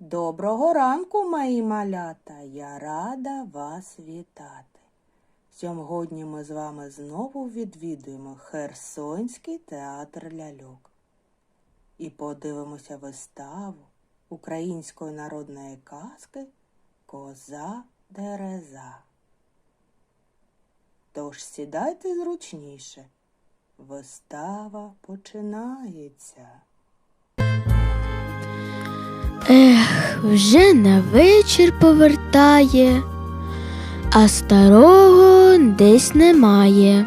Доброго ранку, мої малята. Я рада вас вітати. Сьогодні ми з вами знову відвідуємо Херсонський театр ляльок і подивимося виставу української народної казки Коза Дереза. Тож сідайте зручніше. Вистава починається. Вже на вечір повертає, а старого десь немає.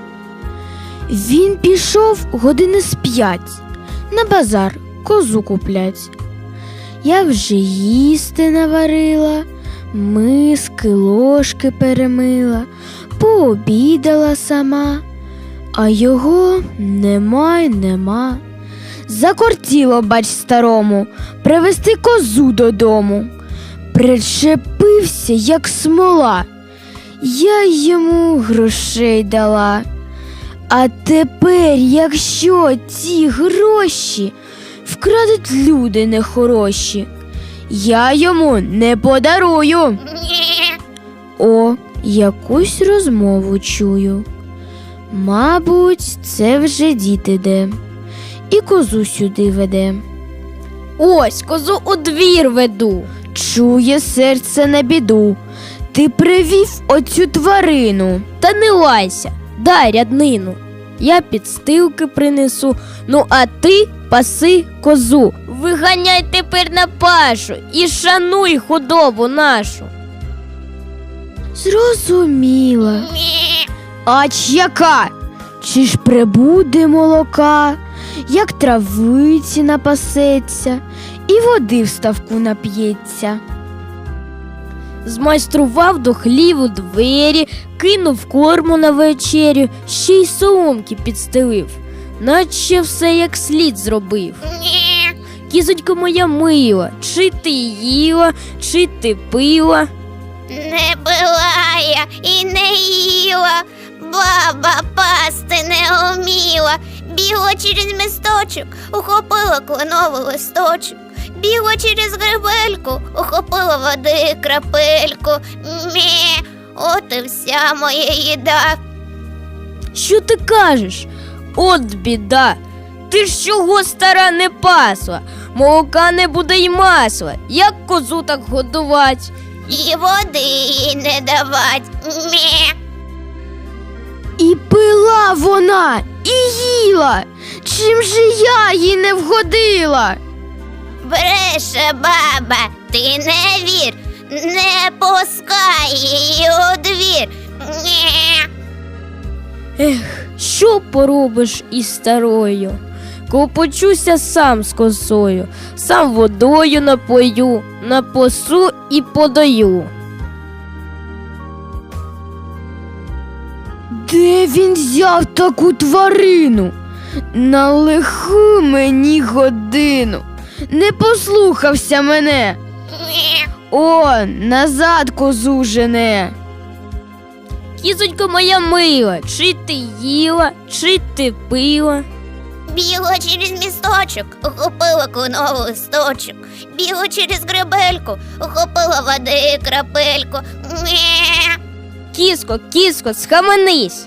Він пішов години з п'ять на базар козу куплять. Я вже їсти наварила, миски, ложки перемила, пообідала сама, а його нема й нема. Закортіло, бач, старому, привезти козу додому. Причепився, як смола. Я йому грошей дала. А тепер, якщо ці гроші вкрадуть люди нехороші, я йому не подарую. О, якусь розмову чую. Мабуть, це вже діти де і козу сюди веде. Ось козу у двір веду. Чує серце на біду. Ти привів оцю тварину. Та не лайся, дай ряднину. Я підстилки принесу, ну а ти паси козу. Виганяй тепер на пашу і шануй худобу нашу. Зрозуміла. Ач яка? Чи ж прибуде молока, як травиці напасеться, і води в ставку нап'ється. Змайстрував до хліву двері, кинув корму на вечерю, ще й соломки підстелив, наче все як слід зробив. Кізонько моя мила, чи ти їла, чи ти пила. Не пила я і не їла, баба пасти не уміла, бігла через місточок, ухопила кленовий листочок, бігла через гребельку, ухопила води крапельку. Мє, от і вся моя їда. Що ти кажеш? От біда. Ти ж чого стара не пасла, молока не буде й масла. Як козу так годувать? І води їй не давать. Мє. Вона, і їла. Чим же я їй не вгодила? Бреше, баба, ти не вір, не пускай її у двір. Нє. Ех, що поробиш із старою? Копочуся сам з косою, сам водою напою, напосу і подаю. Де він взяв таку тварину? На лиху мені годину. Не послухався мене. О, назад козу жене. Кізонько моя мила, чи ти їла, чи ти пила? Бігла через місточок, ухопила кленовий листочок, бігла через гребельку, ухопила води крапельку. Нє. Кіско, кіско, схаменись.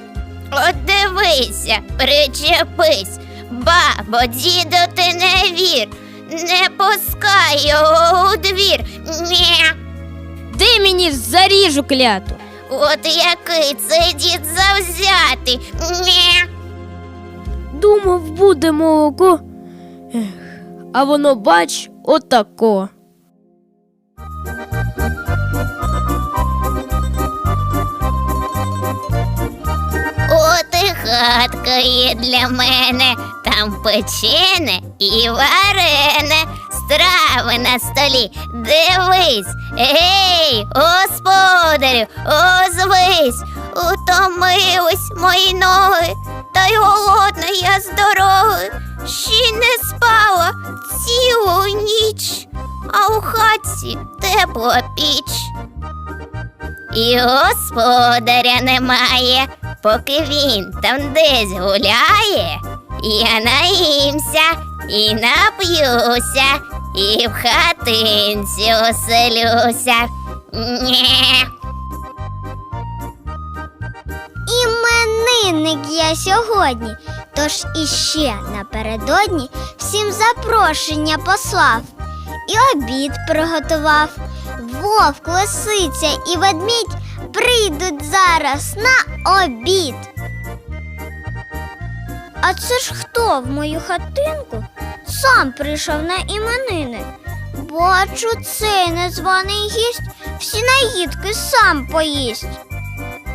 От дивися, причепись, бабо, діду, ти не вір, не пускай його у двір. Нє. Де мені заріжу кляту? От який це дід завзятий. Нє. Думав, буде молоко. Ех, а воно, бач, отако. От є для мене, там печене і варене, страви на столі. Дивись, гей, господарю, озвись, утомились мої ноги, та й голодна я з дороги. Ще не спала цілу ніч, а у хатці тепла піч. І господаря немає, поки він там десь гуляє. Я наїмся і нап'юся, і в хатинці оселюся. Нє. Іменинник я сьогодні, тож іще напередодні всім запрошення послав і обід приготував. Вовк, лисиця і ведмідь прийдуть зараз на обід. А це ж хто в мою хатинку сам прийшов на іменини? Бачу, цей незваний гість всі наїдки сам поїсть.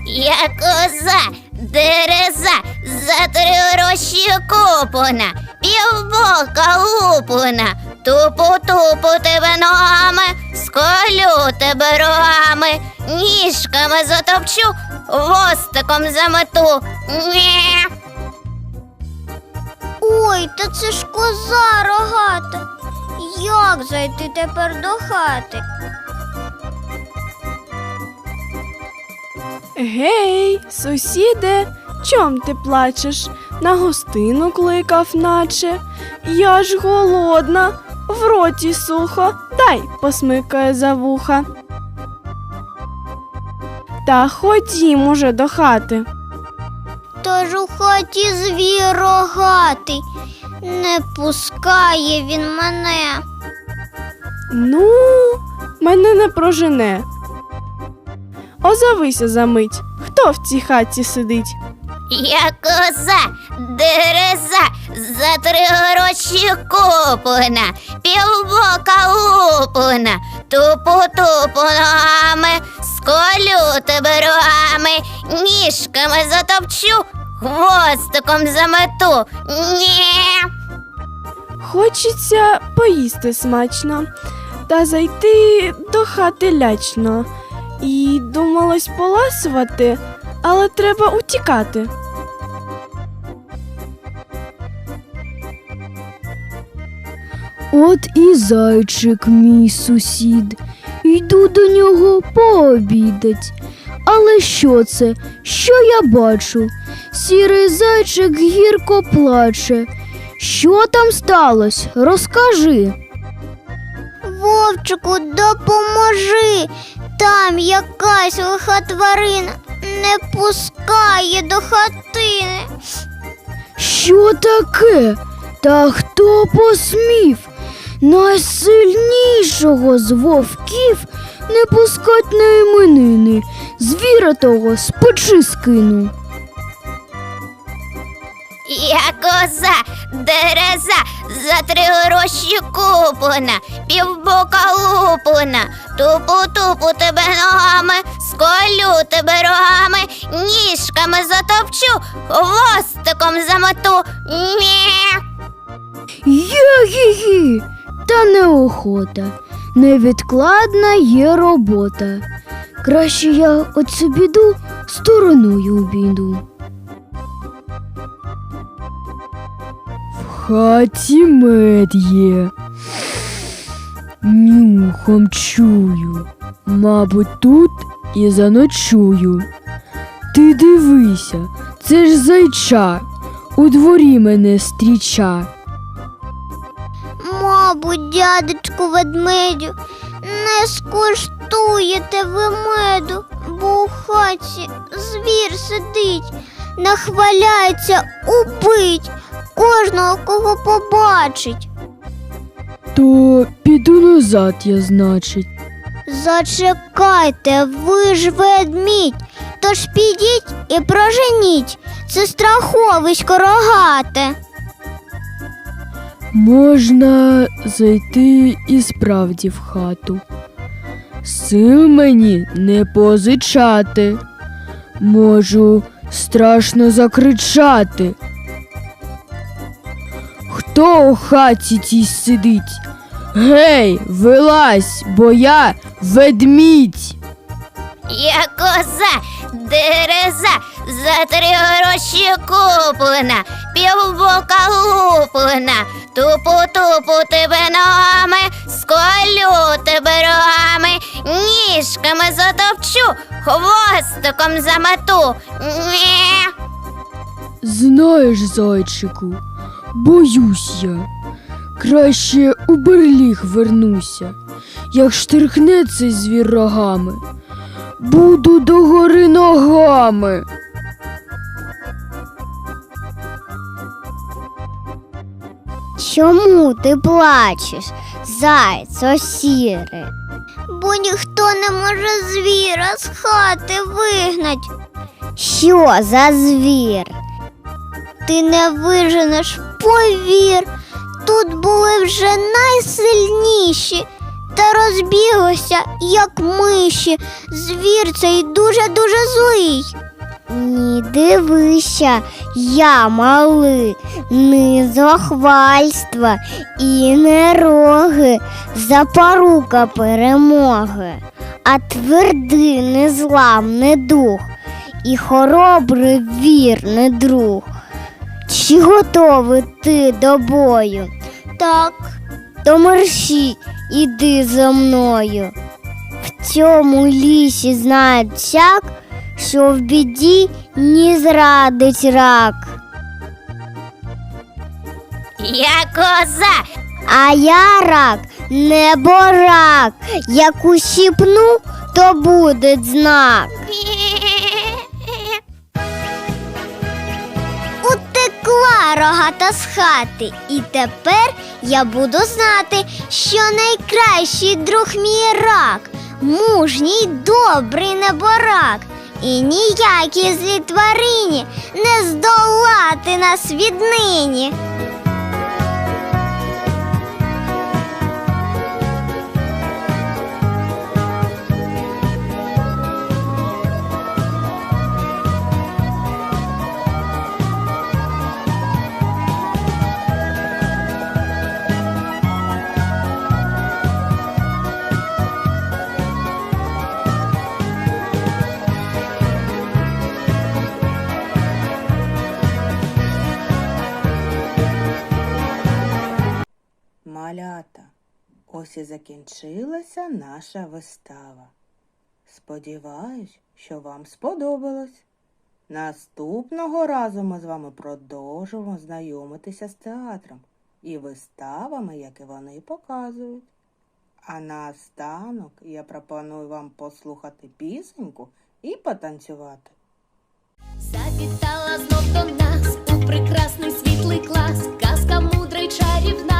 Я коза, дереза, за три гроші купана, півбока лупана, тупу-тупу тебе ногами, сколю тебе рогами, ніжками затопчу, хвостиком замету. Нє. Ой, та це ж коза рогата. Як зайти тепер до хати? Гей, сусіде, чом ти плачеш? На гостину кликав, наче. Я ж голодна, в роті сухо, дай посмикає за вуха. Та ходім уже до хати. Тож у хаті звір рогатий. Не пускає він мене. Ну, мене не прожене. Озовися за мить, хто в цій хаті сидить? Я коза, дереза, за три гроші купана, півбока лупана, тупу-тупу ногами, сколю тебе рогами, ніжками затопчу, хвостиком замету. Ні. Хочеться поїсти смачно та зайти до хати лячно. І думалось поласувати, але треба утікати. От і зайчик, мій сусід. Йду до нього пообідать. Але що це? Що я бачу? Сірий зайчик гірко плаче. Що там сталося? Розкажи. Вовчику, допоможи. Там якась лиха тварина не пускає до хатини. Що таке? Та хто посмів? Найсильнішого з вовків не пускать на іменини. Звіра того з печі скину. Я коза, дереза, за три гроші купана, півбока лупана, тупу-тупу тебе ногами, сколю тебе рогами, ніжками затопчу, хвостиком замету. Нє. Є-гі-гі, та неохота. Невідкладна є робота. Краще я оцю біду стороною обійду. В хаті мед є. Нюхом чую. Мабуть, тут і заночую. Ти дивися, це ж зайча. У дворі мене стріча. Мабуть, дядечку ведмедю, не скуштуєте ви меду, бо у хаті звір сидить, нахваляється убить кожного, кого побачить. То піду назад, я значить. Зачекайте, ви ж ведмідь, тож підіть і проженіть це страховисько рогате. Можна зайти і справді в хату. Сил мені не позичати. Можу страшно закричати. Хто у хаті тій сидить? Гей, вилазь, бо я ведмідь. Я дереза, за три гроші куплена, півбока луплена, тупу-тупу тебе ногами, сколю тебе рогами, ніжками затопчу, хвостиком замету. Нє. Знаєш, зайчику, боюсь я. Краще у берліг вернуся. Як штрихне цей звір рогами, буду до гори ногами. Чому ти плачеш, зайцо сіре? Бо ніхто не може звіра з хати вигнать. Що за звір? Ти не виженеш, повір. Тут були вже найсильніші, та розбіглося, як миші. Звір цей дуже-дуже злий. Ні, дивися, я малий, не зохвальства і не роги, запорука перемоги, а твердий незламний дух і хоробрий вірний друг. Чи готовий ти до бою? Так, то мерщій, іди за мною. В цьому лісі знають всяк, що в біді не зрадить рак. Я коза. А я рак, не борак. Як ущипну, то буде знак. Утекла рогата з хати, і тепер я буду знати, що найкращий друг мій рак, мужній, добрий неборак, і ніякі злі тварині не здолати нас віднині. Ось і закінчилася наша вистава. Сподіваюсь, що вам сподобалось. Наступного разу ми з вами продовжимо знайомитися з театром і виставами, які вони показують. А наостанок я пропоную вам послухати пісеньку і потанцювати. Завітала знов до нас у прекрасний світлий клас, казка мудра й чарівна.